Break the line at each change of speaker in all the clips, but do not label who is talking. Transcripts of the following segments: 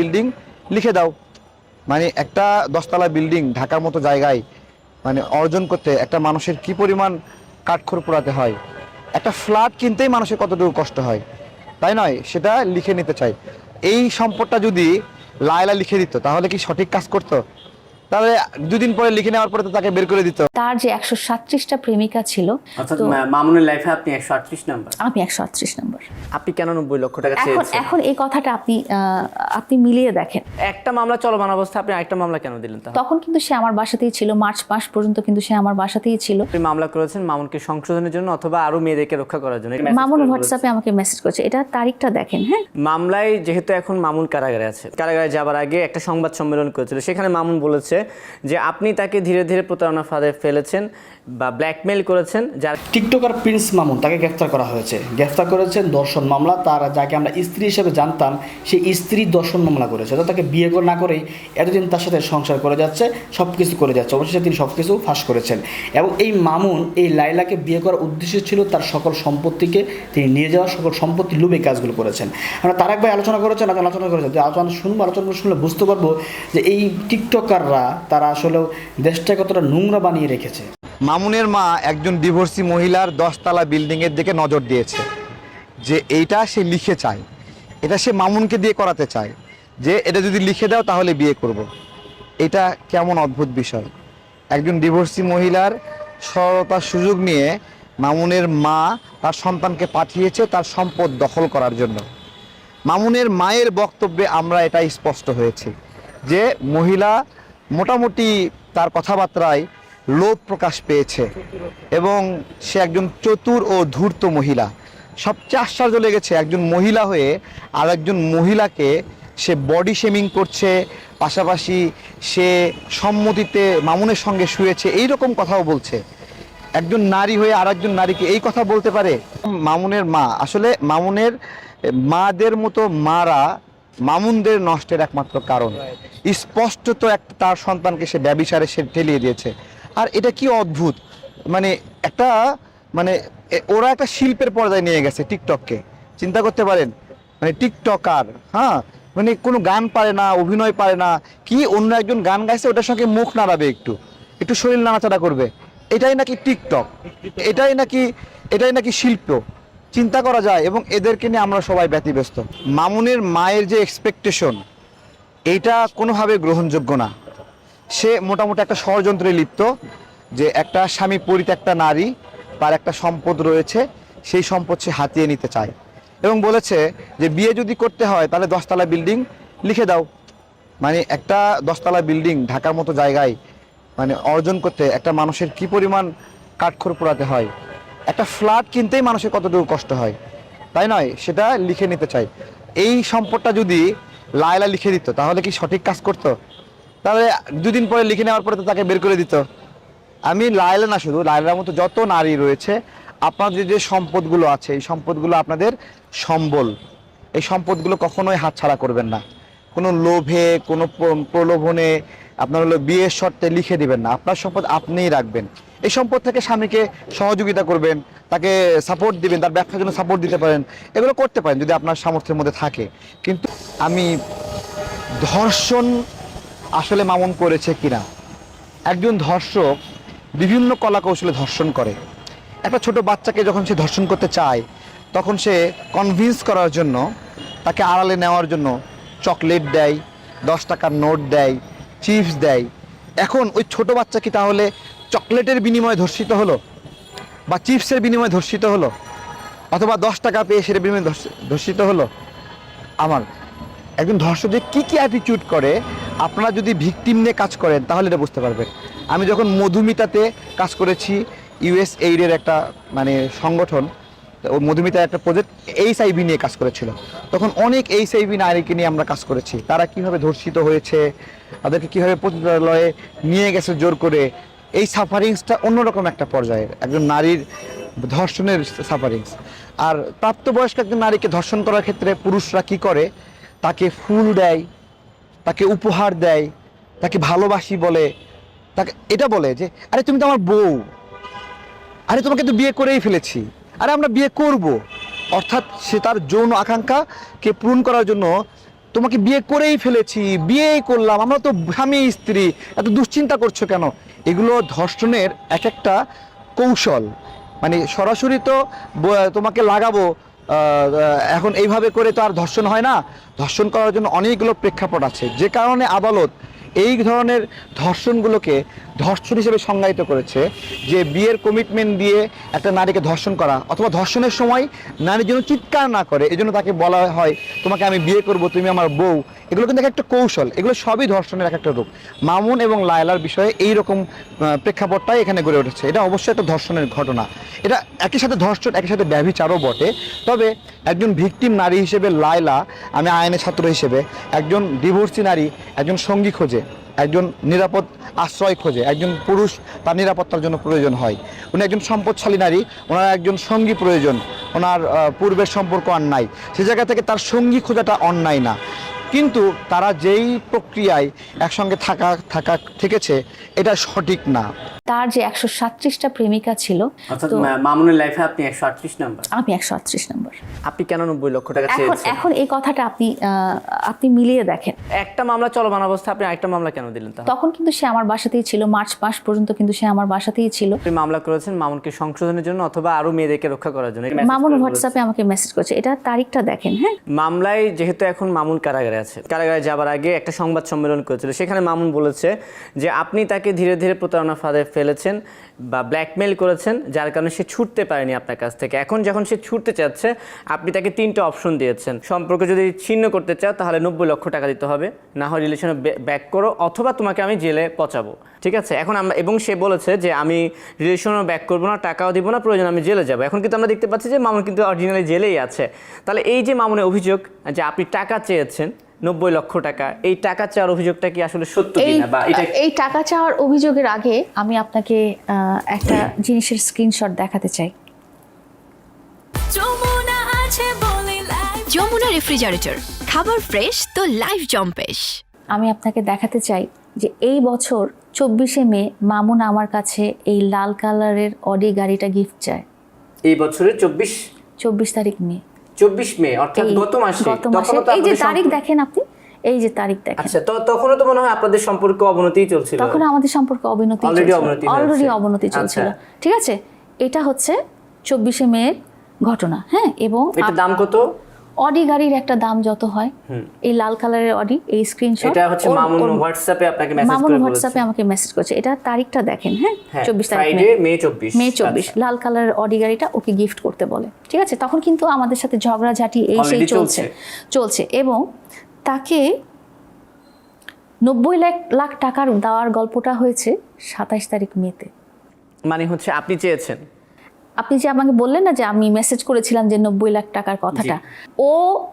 Building লিখে দাও। মানে একটা দশতলা বিল্ডিং ঢাকার মতো জায়গায় মানে অর্জন করতে একটা মানুষের কি পরিমাণ কাঠখড় পোড়াতে হয়। একটা ফ্ল্যাট কিনতেই মানুষের কতটুকু কষ্ট হয়। তাই নয়, সেটা লিখে নিতে চাই। এই সম্পদটা যদি লায়লা লিখে দিত, তাহলে কি সঠিক কাজ করতো? তাহলে দুদিন পরে লিখে নেওয়ার পরে তো তাকে বের করে দিত।
তার যে একশো সাতত্রিশটা প্রেমিকা ছিল
অর্থাৎ মামুনের লাইফে আপনি একশো আটত্রিশ নাম্বার
আমি একশো আটত্রিশ নম্বর
আপনি কেন নব্বই লক্ষ টাকা
এখন এখন এই কথাটা আপনি আপনি মিলিয়ে দেখেন।
একটা মামলা চলমান অবস্থায় আপনি আরেকটা মামলা কেন দিলেন
তখন কিন্তু সে আমার বাসাতেই ছিল মার্চ মাস পর্যন্ত কিন্তু সে আমার বাসাতেই ছিল।
আপনি মামলা করেছেন মামুনকে সংশোধনের জন্য অথবা আরও মেয়েদেরকে রক্ষা করার জন্য।
মামুন হোয়াটসঅ্যাপে আমাকে মেসেজ করেছে। এটা তারিখটা দেখেন হ্যাঁ?
মামলায় যেহেতু এখন মামুন কারাগারে আছে। কারাগারে যাবার আগে একটা সংবাদ সম্মেলন করেছিল। সেখানে মামুন বলেছে যে আপনি তাকে ধীরে ধীরে প্রতারণা ফাঁদে ফেলেছেন বা ব্ল্যাকমেল করেছেন, যার
টিকটকার প্রিন্স মামুন তাকে গ্রেফতার করা হয়েছে। গ্রেফতার করেছেন দর্শন মামলা। তার যাকে আমরা স্ত্রী হিসেবে জানতাম সেই স্ত্রী দর্শন মামলা করেছে। অর্থাৎ তাকে বিয়ে না করেই এতদিন তার সাথে সংসার করে যাচ্ছে সব কিছু করে যাচ্ছে। অবশেষে তিনি সব কিছু ফাঁস করেছেন। এবং এই মামুন, এই লাইলাকে বিয়ে করার উদ্দেশ্য ছিল তার সকল সম্পত্তিকে তিনি নিয়ে যাওয়া, সকল সম্পত্তি লুবে কাজগুলো করেছেন। আমরা তার একবার আলোচনা করেছেন আলোচনা করেছেন। আলোচনা শুনব, আলোচনা শুনলে বুঝতে পারব যে এই টিকটকাররা তারা আসলেও দেশটাকে কতটা নোংরা বানিয়ে রেখেছে।
মামুনের মা একজন ডিভোর্সি মহিলার দশতলা বিল্ডিংয়ের দিকে নজর দিয়েছে। যে এইটা সে লিখে চায়। এটা সে মামুনকে দিয়ে করাতে চায়। যে এটা যদি লিখে দাও তাহলে বিয়ে করব। এটা কেমন অদ্ভুত বিষয়। একজন ডিভোর্সি মহিলার সরলতার সুযোগ নিয়ে মামুনের মা তার সন্তানকে পাঠিয়েছে তার সম্পদ দখল করার জন্য। মামুনের মায়ের বক্তব্যে আমরা এটা স্পষ্ট হয়েছে। যে মহিলা মোটামুটি তার কথাবার্তায় লোভ প্রকাশ পেয়েছে এবং সে একজন চতুর ও ধূর্ত মহিলা। সবচেয়ে আশ্চর্য লেগেছে, একজন মহিলা হয়ে আর একজন মহিলাকে সে বডি শেমিং করছে, পাশাপাশি সে সম্মতিতে মামুনের সঙ্গে শুয়েছে এই রকম কথাও বলছে। একজন নারী হয়ে আর একজন নারীকে এই কথা বলতে পারে? মামুনের মা। আসলে মামুনের মাদের মতো মারা মামুনদের নষ্টের একমাত্র কারণ। স্পষ্টত এক তার সন্তানকে সে ব্যবিচারে সে ঠেলিয়ে দিয়েছে। আর এটা কি অদ্ভুত? মানে একটা মানে ওরা একটা শিল্পের পর্যায়ে নিয়ে গেছে টিকটককে। চিন্তা করতে পারেন মানে টিকটকার হ্যাঁ? মানে কোনো গান পারে না, অভিনয় পারে না, কি অন্য একজন গান গাইছে, ওটার সঙ্গে মুখ নাড়াবে একটু একটু শরীর নাড়াচাড়া করবে। এটাই নাকি টিকটক, এটাই নাকি এটাই নাকি শিল্প। চিন্তা করা যায় এবং এদেরকে নিয়ে আমরা সবাই ব্যতিব্যস্ত। মামুনের মায়ের যে এক্সপেকটেশন এইটা কোনোভাবে গ্রহণযোগ্য না। সে মোটামুটি একটা ষড়যন্ত্রে লিপ্ত যে একটা স্বামী পরিত্যক্তা নারী, তার একটা সম্পদ রয়েছে, সেই সম্পদ সে হাতিয়ে নিতে চায়। এবং বলেছে যে বিয়ে যদি করতে হয়, তাহলে দশতলা বিল্ডিং লিখে দাও। মানে একটা দশতলা বিল্ডিং ঢাকার মতো জায়গায় মানে অর্জন করতে একটা মানুষের কি পরিমাণ কাঠখড় পোড়াতে হয় একটা ফ্ল্যাট কিনতেই মানুষের কতটুকু কষ্ট হয়? তাই নয়, সেটা লিখে নিতে চাই। এই সম্পদটা যদি লায়লা লিখে দিত, তাহলে কি সঠিক কাজ করতো? তাহলে দুদিন পরে লিখে নেওয়ার পরে তো তাকে বের করে দিত। আমি লায়লা না শুধু, লায়লার মতো যত নারী রয়েছে, আপনাদের যে সম্পদগুলো আছে, এই সম্পদগুলো আপনাদের সম্বল। এই সম্পদগুলো কখনোই হাতছাড়া করবেন না। কোনো লোভে, কোনো প্রলোভনে আপনার হলো বিয়ের শর্তে লিখে দিবেন না। আপনার সম্পদ আপনিই রাখবেন। এই সম্পদ থেকে স্বামীকে সহযোগিতা করবেন, তাকে সাপোর্ট দিবেন, তার ব্যবসার জন্য সাপোর্ট দিতে পারেন, এগুলো করতে পারেন যদি আপনার সামর্থ্যের মধ্যে থাকে। কিন্তু আমি ধর্ষণ আসলে মামুন করেছে কিনা? একজন ধর্ষক বিভিন্ন কলা কৌশলে ধর্ষণ করে। একটা ছোট বাচ্চাকে যখন সে ধর্ষণ করতে চায়, তখন সে কনভিন্স করার জন্য, তাকে আড়ালে নেওয়ার জন্য চকলেট দেয়, দশ টাকার নোট দেয় চিপস দেয়। এখন ওই ছোট বাচ্চা কি তাহলে চকলেটের বিনিময়ে ধর্ষিত হলো, বা চিপসের বিনিময়ে ধর্ষিত হলো, অথবা দশ টাকা পেয়ে সেটার বিনিময়ে ধর্ষ- ধর্ষিত হলো। আমার, একজন ধর্ষক যে কী কী অ্যাটিটিউড করে, আপনারা যদি ভিকটিম নিয়ে কাজ করেন, তাহলে এটা বুঝতে পারবেন। আমি যখন মধুমিতাতে কাজ করেছি ইউএস এইডের একটা মানে সংগঠন ও মধুমিতার একটা প্রজেক্ট এইচ আইভি নিয়ে কাজ করেছিল। তখন অনেক এইচ আইভি নারীকে নিয়ে আমরা কাজ করেছি। তারা কীভাবে ধর্ষিত হয়েছে, তাদেরকে কীভাবে পতিতালয়ে নিয়ে গেছে জোর করে এই সাফারিংসটা অন্যরকম একটা পর্যায়ের। একজন নারীর ধর্ষণের সাফারিংস আর প্রাপ্তবয়স্ক একজন নারীকে ধর্ষণ করার ক্ষেত্রে পুরুষরা কি করে? তাকে ফুল দেয়, তাকে উপহার দেয়, তাকে ভালোবাসি বলে, তাকে এটা বলে যে, আরে তুমি তো আমার বউ। আরে তোমাকে তো বিয়ে করেই ফেলেছি। আরে আমরা বিয়ে করব। অর্থাৎ সে তার যৌন আকাঙ্ক্ষাকে পূরণ করার জন্য তোমাকে বিয়ে করেই ফেলেছি, বিয়েই করলাম, আমরা তো স্বামী, স্ত্রী, এত দুশ্চিন্তা করছ কেন? এগুলো ধর্ষণের এক একটা কৌশল। মানে সরাসরি তো তোমাকে লাগাবো এখন এইভাবে করে তো আর ধর্ষণ হয় না। ধর্ষণ করার জন্য অনেকগুলো প্রেক্ষাপট আছে। যে কারণে আদালত এই ধরনের ধর্ষণগুলোকে ধর্ষণ হিসেবে সংজ্ঞায়িত করেছে যে বিয়ের কমিটমেন্ট দিয়ে একটা নারীকে ধর্ষণ করা অথবা ধর্ষণের সময় নারী যেন চিৎকার না করে এই জন্য তাকে বলা হয়, তোমাকে আমি বিয়ে করব, তুমি আমার বউ। এগুলো কিন্তু এক একটা কৌশল, এগুলো সবই ধর্ষণের এক একটা রূপ। মামুন এবং লায়লার বিষয়ে এই রকম প্রেক্ষাপটটাই এখানে গড়ে উঠেছে। এটা অবশ্যই একটা ধর্ষণের ঘটনা। এটা একই সাথে ধর্ষণ, একই সাথে ব্যভিচারও বটে। তবে একজন ভিকটিম নারী হিসেবে লায়লা, আমি আইনের ছাত্র হিসেবে, একজন ডিভোর্সি নারী, একজন সঙ্গী খোঁজে, একজন নিরাপদ আশ্রয় খোঁজে, একজন পুরুষ, তার নিরাপত্তার জন্য প্রয়োজন হয়। উনি একজন সম্পদশালী নারী, ওনার একজন সঙ্গী প্রয়োজন। ওনার পূর্বের সম্পর্ক অন্যায় সে জায়গা থেকে তার সঙ্গী খোঁজাটা অন্যায় না। কিন্তু তারা যেই প্রক্রিয়ায় একসঙ্গে থাকা থাকা থেকেছে এটা সঠিক না।
তার যে একশো সাতত্রিশটা প্রেমিকা ছিল
অর্থাৎ মামুনের লাইফে আপনি একশো আটত্রিশ নাম্বার
আমি একশো আটত্রিশ নম্বর
আপনি কেন নব্বই লক্ষ টাকা
এখন এখন এই কথাটা আপনি আপনি মিলিয়ে দেখেন।
একটা মামলা চলমান অবস্থায় আপনি আরেকটা মামলা কেন দিলেন
তখন কিন্তু সে আমার বাসাতেই ছিল মার্চ মাস পর্যন্ত কিন্তু সে আমার বাসাতেই ছিল।
আপনি মামলা করেছেন মামুনকে সংশোধনের জন্য অথবা আরও মেয়েদেরকে রক্ষা করার জন্য।
মামুন হোয়াটসঅ্যাপে আমাকে মেসেজ করেছে। এটা তারিখটা দেখেন হ্যাঁ?
মামলায় যেহেতু এখন মামুন কারাগারে আছে। কারাগারে যাবার আগে একটা সংবাদ সম্মেলন করেছিল। সেখানে মামুন বলেছে যে আপনি তাকে ধীরে ধীরে প্রতারণা ফাঁদে ফেলেছেন বা ব্ল্যাকমেল করেছেন, যার কারণে সে ছুটতে পারেনি আপনার কাছ থেকে। এখন যখন সে ছুটতে চাচ্ছে, আপনি তাকে তিনটা অপশন দিয়েছেন। সম্পর্ক যদি ছিন্ন করতে চাও, তাহলে নব্বই লক্ষ টাকা দিতে হবে। না হয় রিলেশনে ব্যাক করো, অথবা তোমাকে আমি জেলে পচাবো। ঠিক আছে? এখন আমরা এবং সে বলেছে যে, আমি রিলেশনও ব্যাক করব না, টাকাও দিব না, প্রয়োজন আমি জেলে যাব। এখন কিন্তু আমরা দেখতে পাচ্ছি যে, মামুন কিন্তু অরিজিনালি জেলেই আছে। তাহলে এই যে মামুনের অভিযোগ, যে আপনি টাকা চেয়েছেন নব্বই লক্ষ টাকা। এই টাকা চাওয়ার অভিযোগটা কি আসলে সত্য
এই
কিনা? বা এটা
এই টাকা চাওয়ার অভিযোগের আগে আমি আপনাকে একটা জিনিসের স্ক্রিনশট দেখাতে চাই।
যমুনা আছে বলে লাইফ
যমুনা রেফ্রিজারেটর খাবার ফ্রেশ তো লাইফ জম্পেশ।
আমি আপনাকে দেখাতে চাই যে এই বছর চব্বিশে মে মামুন আমার কাছে এই লাল কালারের অডি গাড়িটা গিফট চায়।
এই বছরের চব্বিশ?
চব্বিশ তারিখ মে।
চব্বিশ মে অর্থাৎ গত মাসে
গত মাসে। এই যে তারিখ দেখেন আপনি এই যে তারিখ দেখেন।
আচ্ছা তো তখনও তো মনে হয় আপনাদের সম্পর্ক অবনতিই চলছিল।
তখন আমাদের সম্পর্ক অবনতি
অবনতি
অলরেডি অবনতি চলছিল।
আচ্ছা।
ঠিক আছে? এটা হচ্ছে চব্বিশে মে ঘটনা হ্যাঁ? এবং
এটা দাম কত?
অডি গাড়ির একটা দাম যত হয় এই লাল কালারের অডি এই স্ক্রিনশট
এটা হচ্ছে মামুন হোয়াটসঅ্যাপে আপনাকে মেসেজ
মামুন
করে বলেছে।
হোয়াটসঅ্যাপে আমাকে মেসেজ করেছে। এটা তারিখটা দেখেন হ্যাঁ?
হ্যাঁ
চব্বিশ তারিখ
ফ্রাইডে
মে
মে চব্বিশ।
মে চব্বিশ। লাল কালারের অডি গাড়িটা ওকে গিফট করতে বলে। ঠিক আছে? তখন কিন্তু আমাদের সাথে ঝগড়াঝাটি এই সেই চলছে। চলছে। এবং তাকে নব্বই লাখ লাখ টাকার দেওয়ার গল্পটা হয়েছে সাতাইশ তারিখ মেতে
মানে হচ্ছে আপনি চেয়েছেন।
আপনি যে আমাকে বললেন না যে আমি মেসেজ করেছিলাম যে নব্বই লাখ টাকার কথাটা ও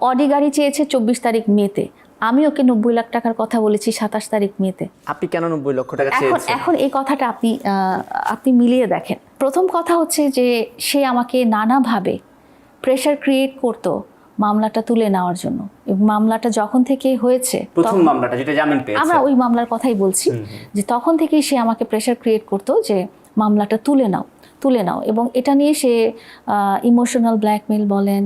অডি গাড়ি চেয়েছে চব্বিশ তারিখ মেতে। আমি ওকে নব্বই লাখ টাকার কথা বলেছি সাতাশ তারিখ মেতে।
আপনি কেন নব্বই লক্ষ টাকা
এখন এখন এই কথাটা আপনি আপনি মিলিয়ে দেখেন। প্রথম কথা হচ্ছে যে সে আমাকে নানাভাবে প্রেশার ক্রিয়েট করতো মামলাটা তুলে নেওয়ার জন্য। মামলাটা যখন থেকে হয়েছে
প্রথম মামলাটা যেটা জামিন পেয়েছে।
আমরা ওই মামলার কথাই বলছি যে তখন থেকেই সে আমাকে প্রেশার ক্রিয়েট করতো যে মামলাটা তুলে নাও। তুলে নাও। এবং এটা নিয়ে সে ইমোশনাল ব্ল্যাকমেল বলেন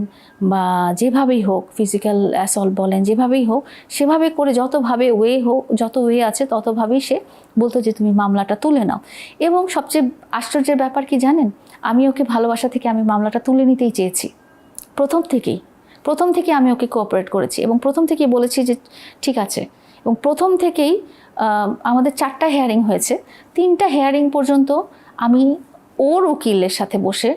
বা যেভাবেই হোক ফিজিক্যাল অ্যাসল্ট বলেন, যেভাবেই হোক, সেভাবে করে যতভাবে ওয়ে হোক, যত ওয়ে আছে, ততভাবেই সে বলতো যে তুমি মামলাটা তুলে নাও। এবং সবচেয়ে আশ্চর্যের ব্যাপার কি জানেন? আমি ওকে ভালোবাসা থেকে আমি মামলাটা তুলে নিতেই চেয়েছি। প্রথম থেকেই, প্রথম থেকে আমি ওকে কোঅপারেট করেছি এবং প্রথম থেকেই বলেছি যে, ঠিক আছে। এবং প্রথম থেকেই আমাদের চারটা হেয়ারিং হয়েছে। তিনটা হেয়ারিং পর্যন্ত আমি ওর উকিলের সাথে বসে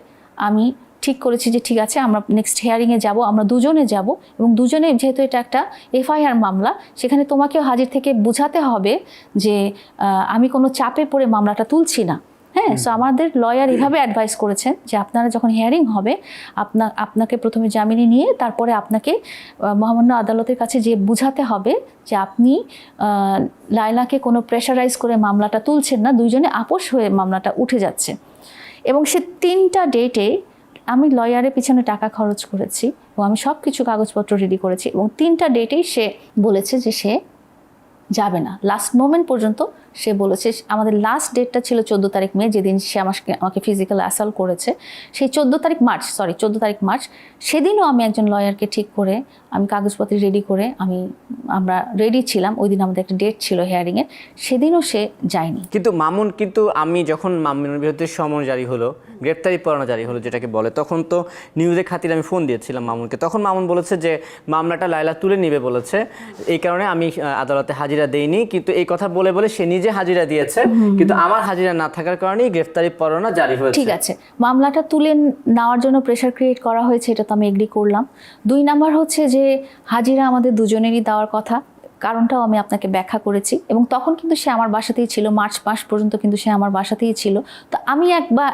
আমি ঠিক করেছি যে ঠিক আছে, আমরা নেক্সট হেয়ারিংয়ে যাব, আমরা দুজনে যাব এবং দুজনে যেহেতু এটা একটা এফআইআর মামলা, সেখানে তোমাকেও হাজির থেকে বুঝাতে হবে যে আমি কোনো চাপে পড়ে মামলাটা তুলছি না। হ্যাঁ সো আমাদের লয়ার এভাবে অ্যাডভাইস করেছেন যে আপনারা যখন হিয়ারিং হবে আপনা আপনাকে প্রথমে জামিনে নিয়ে তারপরে আপনাকে মহামান্য আদালতের কাছে যে বুঝাতে হবে যে আপনি লায়লাকে কোনো প্রেশারাইজ করে মামলাটা তুলছেন না দুইজনে আপোষ হয়ে মামলাটা উঠে যাচ্ছে। এবং সে তিনটা ডেটে আমি লয়ারের পিছনে টাকা খরচ করেছি এবং আমি সব কিছু কাগজপত্র রেডি করেছি এবং তিনটা ডেটেই সে বলেছে যে সে যাবে না। লাস্ট মোমেন্ট পর্যন্ত সে বলেছে, আমাদের লাস্ট ডেটটা ছিল চোদ্দ তারিখ মে, যেদিন সে আমাকে আমাকে ফিজিক্যাল অ্যাসাল্ট করেছে। সেই চোদ্দ তারিখ মার্চ সরি চোদ্দ তারিখ মার্চ, সেদিনও আমি একজন লয়ারকে ঠিক করে, আমি কাগজপত্র রেডি করে, আমি, আমরা রেডি ছিলাম, ওই দিন আমাদের একটা ডেট ছিল হিয়ারিংয়ের সেদিনও সে যায়নি।
কিন্তু মামুন, কিন্তু আমি যখন মামুনের বিরুদ্ধে সমন জারি হলো, গ্রেপ্তারি পরোয়ানা জারি হলো যেটাকে বলে, তখন তো নিউজে খাতিরে আমি ফোন দিয়েছিলাম মামুনকে। তখন মামুন বলেছে যে, মামলাটা লাইলা তুলে নিবে, বলেছে। এই কারণে আমি আদালতে হাজিরা দেইনি, কিন্তু এই কথা বলে বলে সে নিজে হাজিরা দিয়েছে কিন্তু আমার হাজিরা না থাকার কারণেই গ্রেফতারি পরোয়ানা জারি হয়েছে।
ঠিক আছে। মামলাটা তুলে নেওয়ার জন্য প্রেশার ক্রিয়েট করা হয়েছে এটা তো আমি এগ্রি করলাম। দুই নাম্বার হচ্ছে যে হাজিরা আমাদের দুজনেরই দেওয়ার কথা। কারণটাও আমি আপনাকে ব্যাখ্যা করেছি এবং তখন কিন্তু সে আমার বাসাতেই ছিল মার্চ মাস পর্যন্ত কিন্তু সে আমার বাসাতেই ছিল। তো আমি একবার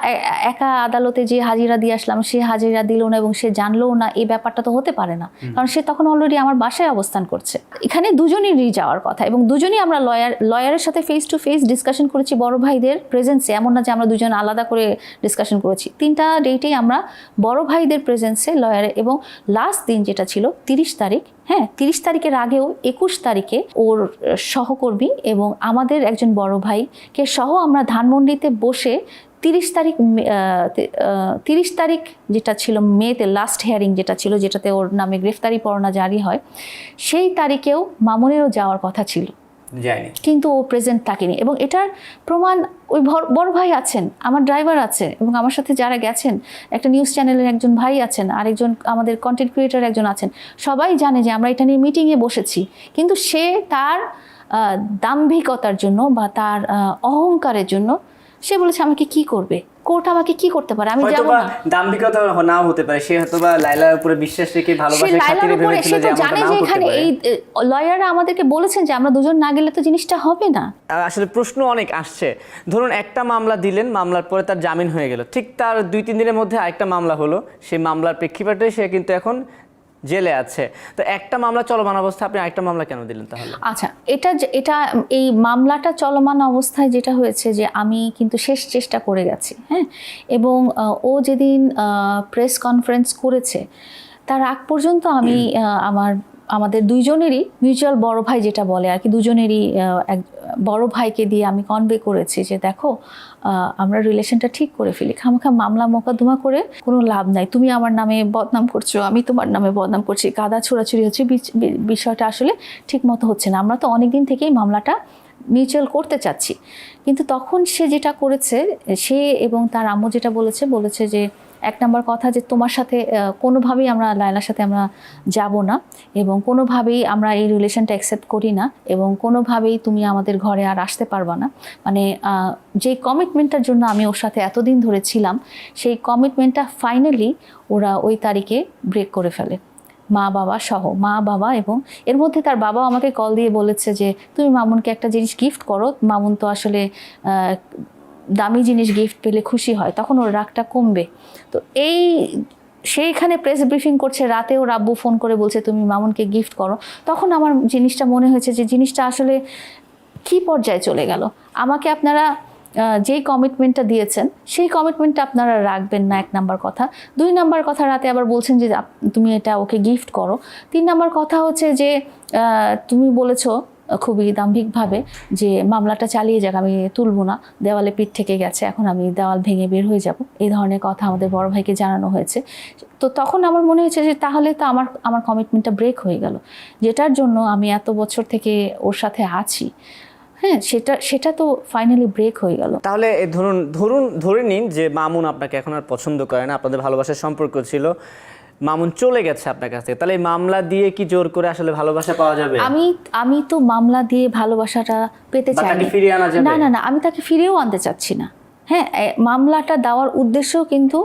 একা আদালতে যে হাজিরা দিয়ে আসলাম সে হাজিরা দিল না এবং সে জানলোও না এই ব্যাপারটা তো হতে পারে না। কারণ সে তখন অলরেডি আমার বাসায় অবস্থান করছে। এখানে দুজনই দুজনেরই যাওয়ার কথা এবং দুজনই আমরা লয়ার লয়ারের সাথে ফেস টু ফেস ডিসকাশন করেছি বড় ভাইদের প্রেজেন্সে এমন না যে আমরা দুজন আলাদা করে ডিসকাশন করেছি। তিনটা ডেটেই আমরা বড় ভাইদের প্রেজেন্সে লয়ারে এবং লাস্ট দিন যেটা ছিল তিরিশ তারিখ হ্যাঁ তিরিশ তারিখের আগেও একুশ তারিখে ওর সহকর্মী এবং আমাদের একজন বড় ভাইকে সহ আমরা ধানমন্ডিতে বসে তিরিশ তারিখ তিরিশ তারিখ যেটা ছিল মেতে লাস্ট হেয়ারিং যেটা ছিল, যেটাতে ওর নামে গ্রেফতারি পরোয়ানা জারি হয়, সেই তারিখেও মামুনেরও যাওয়ার কথা ছিল।
যায়নি।
কিন্তু ও প্রেজেন্ট থাকেনি। এবং এটার প্রমাণ ওই বড় ভাই আছেন, আমার ড্রাইভার আছে এবং আমার সাথে যারা গেছেন, একটা নিউজ চ্যানেলের একজন ভাই আছেন, আরেকজন আমাদের কন্টেন্ট ক্রিয়েটার একজন আছেন, সবাই জানে যে আমরা এটা নিয়ে মিটিংয়ে বসেছি। কিন্তু সে তার দাম্ভিকতার জন্য বা তার অহংকারের জন্য সে বলেছে আমাকে কি করবে? কোর্ট আমাকে কি করতে পারে? আমি যাব না।
দাম্ভিকতা নাও হতে পারে। সে হয়তো বা লাইলার উপরে বিশ্বাস রেখে
সে
ভালোবাসে
লাইলার
খাতিরে
উপরে
ভেবেছিল যে
জানে যে এখানে এই লয়াররা আমাদেরকে বলেছেন যে আমরা দুজন না গেলে তো জিনিসটা হবে না।
আসলে প্রশ্ন অনেক আসছে। ধরুন একটা মামলা দিলেন মামলার পরে তার জামিন হয়ে গেল। ঠিক তার দুই তিন দিনের মধ্যে আরেকটা মামলা হলো। সেই মামলার প্রেক্ষিপাটে সে কিন্তু এখন জেলে আছে। তো একটা মামলা চলমান অবস্থা আপনি আরেকটা মামলা কেন দিলেন তাহলে?
আচ্ছা এটা এটা এই মামলাটা চলমান অবস্থায় যেটা হয়েছে যে আমি কিন্তু শেষ চেষ্টা করে গেছি হ্যাঁ? এবং ও যেদিন প্রেস কনফারেন্স করেছে, তার আগ পর্যন্ত আমি আমার আমাদের দুইজনেরই মিউচুয়াল বড় ভাই যেটা বলে আর কি, দুজনেরই এক, বড় ভাইকে দিয়ে আমি কনভে করেছি যে দেখো আমরা রিলেশনটা ঠিক করে ফেলি। খামাখা মামলা মোকদ্দমা করে কোনো লাভ নাই। তুমি আমার নামে বদনাম করছ, আমি তোমার নামে বদনাম করছি। কাদা ছোড়াছুড়ি হচ্ছে বিষয়টা আসলে ঠিক মতো হচ্ছে না। আমরা তো অনেক দিন থেকেই মামলাটা মিউচুয়াল করতে চাচ্ছি। কিন্তু তখন সে যেটা করেছে, সে এবং তার আম্মু যেটা বলেছে বলেছে যে এক নম্বর কথা যে তোমার সাথে কোনোভাবেই আমরা লায়লার সাথে আমরা যাব না এবং কোনোভাবেই আমরা এই রিলেশনটা অ্যাকসেপ্ট করি না এবং কোনোভাবেই তুমি আমাদের ঘরে আর আসতে পারবা না। মানে যেই কমিটমেন্টটার জন্য আমি ওর সাথে এতদিন ধরে ছিলাম, সেই কমিটমেন্টটা ফাইনালি ওরা ওই তারিখে ব্রেক করে ফেলে। মা, বাবা সহ, মা, বাবা এবং এর মধ্যে তার বাবা আমাকে কল দিয়ে বলেছে যে, তুমি মামুনকে একটা জিনিস গিফট করো। মামুন তো আসলে দামি জিনিস গিফট পেলে খুশি হয়, তখন ওর রাগটা কমবে। তো এই, সেইখানে প্রেস ব্রিফিং করছে, রাতে ওর আব্বু ফোন করে বলছে, তুমি মামুনকে গিফট করো। তখন আমার জিনিসটা মনে হয়েছে যে জিনিসটা আসলে কি পর্যায়ে চলে গেল? আমাকে আপনারা যেই কমিটমেন্টটা দিয়েছেন, সেই কমিটমেন্টটা আপনারা রাখবেন না, এক নাম্বার কথা। দুই নাম্বার কথা, রাতে আবার বলছেন যে তুমি এটা ওকে গিফট করো। তিন নাম্বার কথা হচ্ছে যে তুমি বলেছ খুবই দাম্ভিকভাবে যে মামলাটা চালিয়ে যাক, আমি তুলবো না, দেওয়ালে পিঠ থেকে গেছে, এখন আমি দেওয়াল ভেঙে বের হয়ে যাব। এই ধরনের কথা আমাদের বড় ভাইকে জানানো হয়েছে। তো তখন আমার মনে হয়েছে যে তাহলে তো আমার আমার কমিটমেন্টটা ব্রেক হয়ে গেল। যেটার জন্য আমি এত বছর থেকে ওর সাথে আছি। হ্যাঁ সেটা সেটা তো ফাইনালি ব্রেক হয়ে গেল।
তাহলে ধরুন ধরুন, ধরে নিন যে মামুন আপনাকে এখন আর পছন্দ করে না, আপনাদের ভালোবাসার সম্পর্ক ছিল। মামুন চলে গেছে আপনার কাছ থেকে। তাহলে মামলা দিয়ে কি জোর করে আসলে ভালোবাসা পাওয়া যাবে?
আমি আমি তো মামলা দিয়ে ভালোবাসাটা পেতে চাই? না না না আমি তাকে ফিরিয়েও আনতে চাচ্ছি না। হ্যাঁ মামলাটা দেওয়ার উদ্দেশ্যও কিন্তু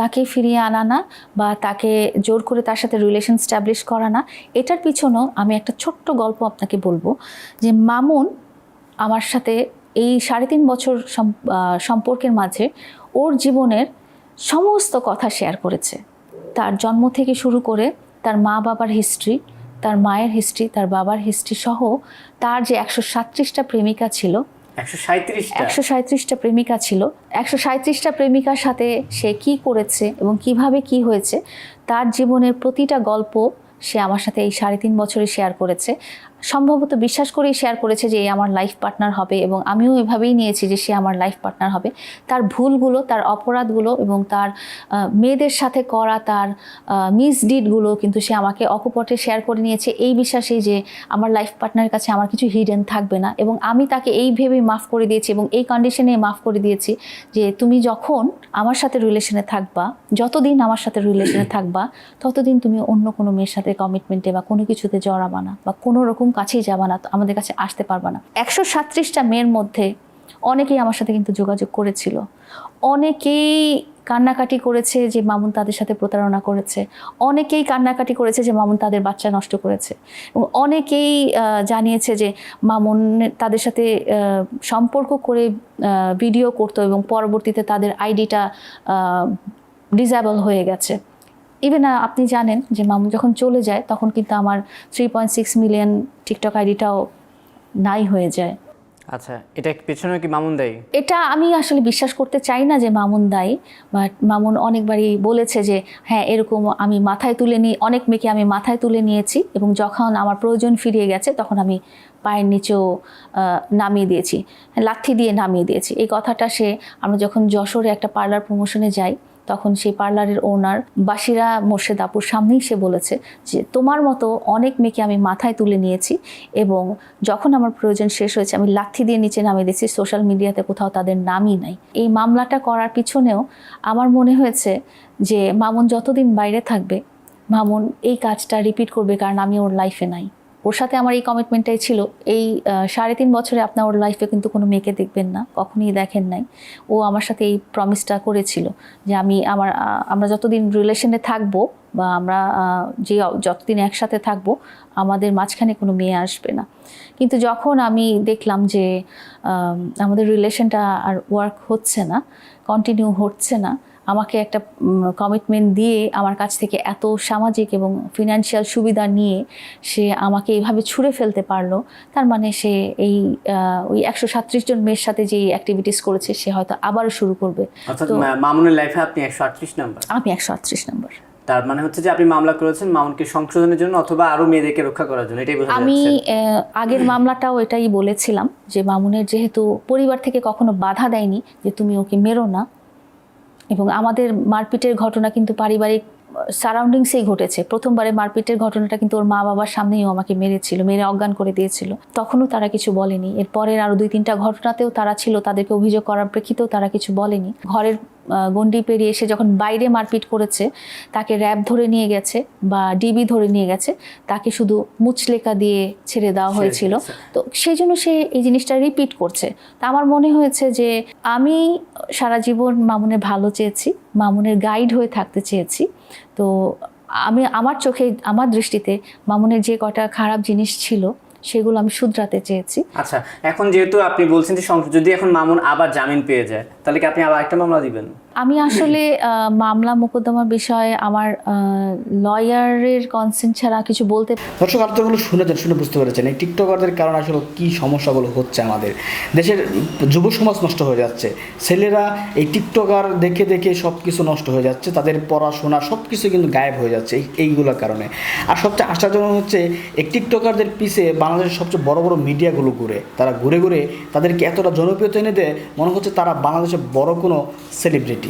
তাকে ফিরিয়ে আনা না বা তাকে জোর করে তার সাথে রিলেশন স্ট্যাবলিশ করা না। এটার পিছনেও আমি একটা ছোট্ট গল্প আপনাকে বলব যে মামুন আমার সাথে এই সাড়ে তিন বছর সম্পর্কের মাঝে ওর জীবনের সমস্ত কথা শেয়ার করেছে। তার জন্ম থেকে শুরু করে তার মা বাবার হিস্ট্রি তার মায়ের হিস্ট্রি তার বাবার হিস্ট্রি সহ তার যে একশো সাতত্রিশটা প্রেমিকা ছিল
একশো সাঁত্রিশটা?
একশো সাঁত্রিশটা প্রেমিকা ছিল একশো সাঁত্রিশটা প্রেমিকার সাথে সে কি করেছে এবং কীভাবে কি হয়েছে তার জীবনের প্রতিটা গল্প সে আমার সাথে এই সাড়ে তিন বছরে শেয়ার করেছে। সম্ভবত বিশ্বাস করেই শেয়ার করেছে যে আমার লাইফ পার্টনার হবে এবং আমিও এভাবেই নিয়েছি যে সে আমার লাইফ পার্টনার হবে। তার ভুলগুলো, তার অপরাধগুলো এবং তার মেয়েদের সাথে করা, তার মিসডিডগুলো কিন্তু সে আমাকে অকপটে শেয়ার করে নিয়েছে এই বিশ্বাসেই যে আমার লাইফ পার্টনারের কাছে আমার কিছু হিডেন থাকবে না এবং আমি তাকে এই ভেবেই মাফ করে দিয়েছি এবং এই কন্ডিশনে মাফ করে দিয়েছি যে তুমি যখন আমার সাথে রিলেশনে থাকবা, যতদিন আমার সাথে রিলেশনে থাকবা, ততদিন তুমি অন্য কোনো মেয়ের সাথে কমিটমেন্টে বা কোনো কিছুতে জড়াবা না বা কোনো রকম কাছেই যাবা না, আমাদের কাছে আসতে পারবা না। একশো সাতত্রিশটা মেয়ের মধ্যে অনেকেই আমার সাথে কিন্তু যোগাযোগ করেছিল। অনেকেই কান্নাকাটি করেছে যে মামুন তাদের সাথে প্রতারণা করেছে। অনেকেই কান্নাকাটি করেছে যে মামুন তাদের বাচ্চা নষ্ট করেছে। এবং অনেকেই জানিয়েছে যে মামুন তাদের সাথে সম্পর্ক করে ভিডিও করতো এবং পরবর্তীতে তাদের আইডিটা ডিসেবল হয়ে গেছে। ইভেন আপনি জানেন যে মামুন যখন চলে যায় তখন কিন্তু আমার three point six million TikTok আইডিটাও নাই হয়ে যায়।
আচ্ছা এটা পেছনে কি মামুন দেয়?
এটা আমি আসলে বিশ্বাস করতে চাই না যে মামুন দায়ী বাট মামুন অনেকবারই বলেছে যে হ্যাঁ এরকম আমি মাথায় তুলে নিয়ে অনেক মেয়েকে আমি মাথায় তুলে নিয়েছি এবং যখন আমার প্রয়োজন ফিরিয়ে গেছে তখন আমি পায়ের নিচেও নামিয়ে দিয়েছি লাথি দিয়ে নামিয়ে দিয়েছি। এই কথাটা সে আমরা যখন যশোরে একটা পার্লার প্রমোশনে যাই তখন সেই পার্লারের ওনার বাসিরা মোর্শেদ আপুর সামনেই সে বলেছে যে, তোমার মতো অনেক মেয়েকে আমি মাথায় তুলে নিয়েছি এবং যখন আমার প্রয়োজন শেষ হয়েছে, আমি লাথি দিয়ে নিচে নামিয়ে দিয়েছি, সোশ্যাল মিডিয়াতে কোথাও তাদের নামই নাই। এই মামলাটা করার পিছনেও আমার মনে হয়েছে যে, মামুন যতদিন বাইরে থাকবে, মামুন এই কাজটা রিপিট করবে কারণ আমি ওর লাইফে নাই। ওর সাথে আমার এই কমিটমেন্টটাই ছিল। এই সাড়ে তিন বছরে আপনার ওর লাইফে কিন্তু কোনো মেয়েকে দেখবেন না, কখনই দেখেন নাই। ও আমার সাথে এই প্রমিসটা করেছিল যে আমি আমার আমরা যতদিন রিলেশনে থাকব বা আমরা যে যতদিন একসাথে থাকব, আমাদের মাঝখানে কোনো মেয়ে আসবে না। কিন্তু যখন আমি দেখলাম যে আমাদের রিলেশনটা আর ওয়ার্ক হচ্ছে না কন্টিনিউ হচ্ছে না আমাকে একটা কমিটমেন্ট দিয়ে আমার কাছ থেকে এত সামাজিক এবং ফিনান্সিয়াল সুবিধা নিয়ে সে আমাকে এইভাবে ছুঁড়ে ফেলতে পারল তার মানে সে এই ওই একশো সাতত্রিশ জন মেয়ের সাথে যে অ্যাক্টিভিটিস করেছে সে হয়তো আবারও শুরু করবে। তো
মামুনের লাইফে আপনি একশো আটত্রিশ নাম্বার।
আমি একশো আটত্রিশ নম্বর।
তার মানে হচ্ছে যে আপনি মামলা করেছেন মামুনকে সংশোধনের জন্য অথবা আরও মেয়েদেরকে রক্ষা করার জন্য এটাই
আমি আগের মামলাটাও এটাই বলেছিলাম যে মামুনের যেহেতু পরিবার থেকে কখনো বাধা দেয়নি যে তুমি ওকে মেরো না এবং আমাদের মারপিটের ঘটনা কিন্তু পারিবারিক সারাউন্ডিংসেই ঘটেছে। প্রথমবারে মারপিটের ঘটনাটা কিন্তু ওর মা বাবার সামনেই আমাকে মেরেছিল, মেরে অজ্ঞান করে দিয়েছিল। তখনও তারা কিছু বলেনি। এরপরের আরও দুই তিনটা ঘটনাতেও তারা ছিল, তাদেরকে অভিযোগ করার প্রেক্ষিতেও তারা কিছু বলেনি। ঘরের গণ্ডি পেরিয়ে এসে যখন বাইরে মারপিট করেছে তাকে র্যাব ধরে নিয়ে গেছে বা ডিবি ধরে নিয়ে গেছে তাকে শুধু মুচলেকা দিয়ে ছেড়ে দেওয়া হয়েছিল। তো সেই জন্য সে এই জিনিসটা রিপিট করছে। তা আমার মনে হয়েছে যে আমি সারা জীবন মামুনের ভালো চেয়েছি মামুনের গাইড হয়ে থাকতে চেয়েছি। তো আমি আমার চোখে আমার দৃষ্টিতে মামুনের যে কটা খারাপ জিনিস ছিল সেগুলো আমি শুধরাতে চেয়েছি।
আচ্ছা এখন যেহেতু আপনি বলছেন যে যদি এখন মামুন আবার জামিন পেয়ে যায়, তাহলে কি আপনি আবার একটা মামলা দিবেন?
আমি আসলে মামলা মোকদ্দমার বিষয়ে আমার লয়ারের কনসেন্ট ছাড়া কিছু বলতে
দর্শক আলোচনাগুলো শুনেছেন শুনে বুঝতে পেরেছেন। এই টিকটকারদের কারণে আসলে কী সমস্যাগুলো হচ্ছে আমাদের? দেশের যুব সমাজ নষ্ট হয়ে যাচ্ছে। ছেলেরা এই টিকটকার দেখে দেখে সব কিছু নষ্ট হয়ে যাচ্ছে, তাদের পড়াশোনা সব কিছু কিন্তু গায়েব হয়ে যাচ্ছে এই, এইগুলোর কারণে। আর সবচেয়ে আশ্চর্যজনক হচ্ছে, এই টিকটকারদের পিছে বাংলাদেশের সবচেয়ে বড় বড় মিডিয়াগুলো ঘুরে। তারা ঘুরে ঘুরে তাদেরকে এতটা জনপ্রিয়তা এনে দেয়, মনে হচ্ছে তারা বাংলাদেশের বড় কোনো সেলিব্রিটি